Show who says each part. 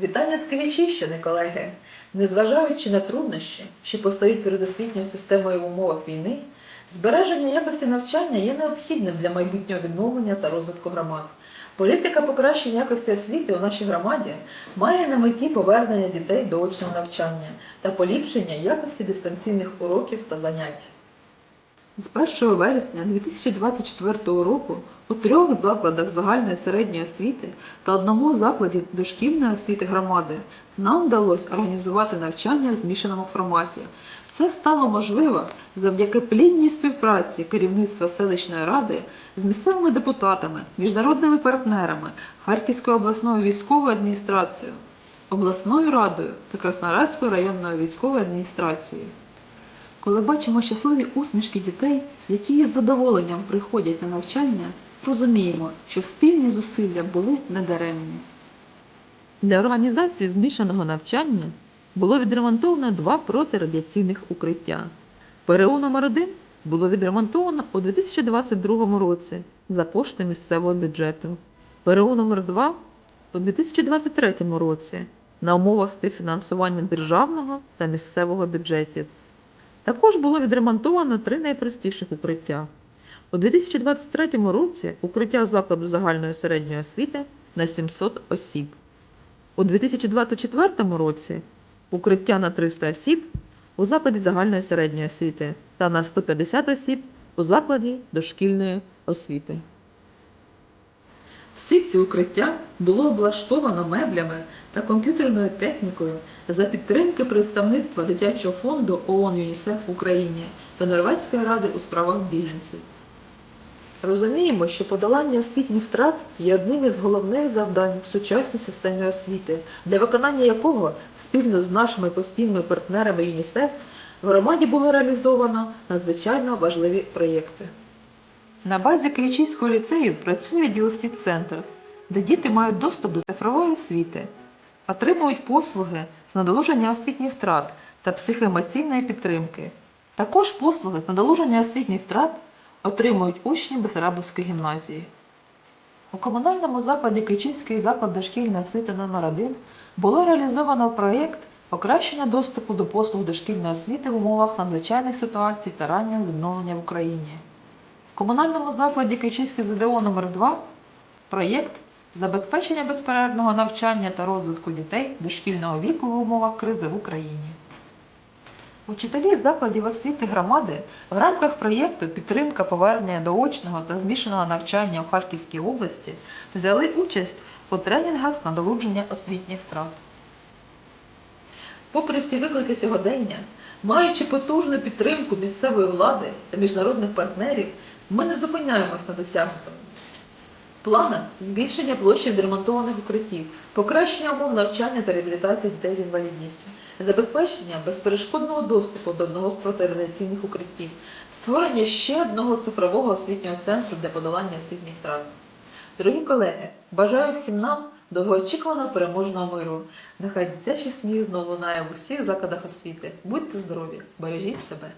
Speaker 1: Вітання з Київщини, колеги! Незважаючи на труднощі, що постають перед освітньою системою в умовах війни, збереження якості навчання є необхідним для майбутнього відновлення та розвитку громад. Політика покращення якості освіти у нашій громаді має на меті повернення дітей до очного навчання та поліпшення якості дистанційних уроків та занять. З 1 вересня 2024 року у трьох закладах загальної середньої освіти та одному закладі дошкільної освіти громади нам вдалося організувати навчання в змішаному форматі. Це стало можливо завдяки плідній співпраці керівництва селищної ради з місцевими депутатами, міжнародними партнерами, Харківською обласною військовою адміністрацією, обласною радою та Краснорадською районною військовою адміністрацією. Коли бачимо щасливі усмішки дітей, які із задоволенням приходять на навчання, розуміємо, що спільні зусилля були недаремні.
Speaker 2: Для організації змішаного навчання було відремонтовано два протирадіаційних укриття. ПРУ номер 1 було відремонтовано у 2022 році за кошти місцевого бюджету. ПРУ номер 2 у 2023 році на умовах співфінансування державного та місцевого бюджетів. Також було відремонтовано три найпростіших укриття. У 2023 році укриття закладу загальної середньої освіти на 700 осіб. У 2024 році укриття на 300 осіб у закладі загальної середньої освіти та на 150 осіб у закладі дошкільної освіти.
Speaker 1: Всі ці укриття було облаштовано меблями та комп'ютерною технікою за підтримки представництва дитячого фонду ООН ЮНІСЕФ в Україні та Норвезької ради у справах біженців. Розуміємо, що подолання освітніх втрат є одним із головних завдань в сучасній системі освіти, для виконання якого спільно з нашими постійними партнерами ЮНІСЕФ в громаді було реалізовано надзвичайно важливі проєкти. На базі Київчийського ліцею працює dlc центр де діти мають доступ до цифрової освіти, отримують послуги з надолуження освітніх втрат та психоемоційної підтримки. Також послуги з надолуження освітніх втрат отримують учні Бесарабовської гімназії. У комунальному закладі Київчийський заклад дошкільної освіти номер 1 було реалізовано проєкт покращення доступу до послуг дошкільної освіти в умовах надзвичайних ситуацій та раннього відновлення в Україні. В комунальному закладі Київчийський ЗДО номер 2 проєкт забезпечення безперервного навчання та розвитку дітей дошкільного віку в умовах кризи в Україні. Учителі закладів освіти громади в рамках проєкту Підтримка повернення до очного та змішаного навчання у Харківській області взяли участь у тренінгах з надолудження освітніх втрат. Попри всі виклики сьогодення, маючи потужну підтримку місцевої влади та міжнародних партнерів, ми не зупиняємось на досягнутому. В планах збільшення площі відремонтованих укриттів, покращення умов навчання та реабілітації дітей з інвалідністю, забезпечення безперешкодного доступу до одного з протирадіаційних укриттів, створення ще одного цифрового освітнього центру для подолання освітніх втрат. Дорогі колеги, бажаю всім нам довгоочікуваного переможного миру. Нехай дитячий сміх знову лунає в усіх закладах освіти. Будьте здорові, бережіть себе.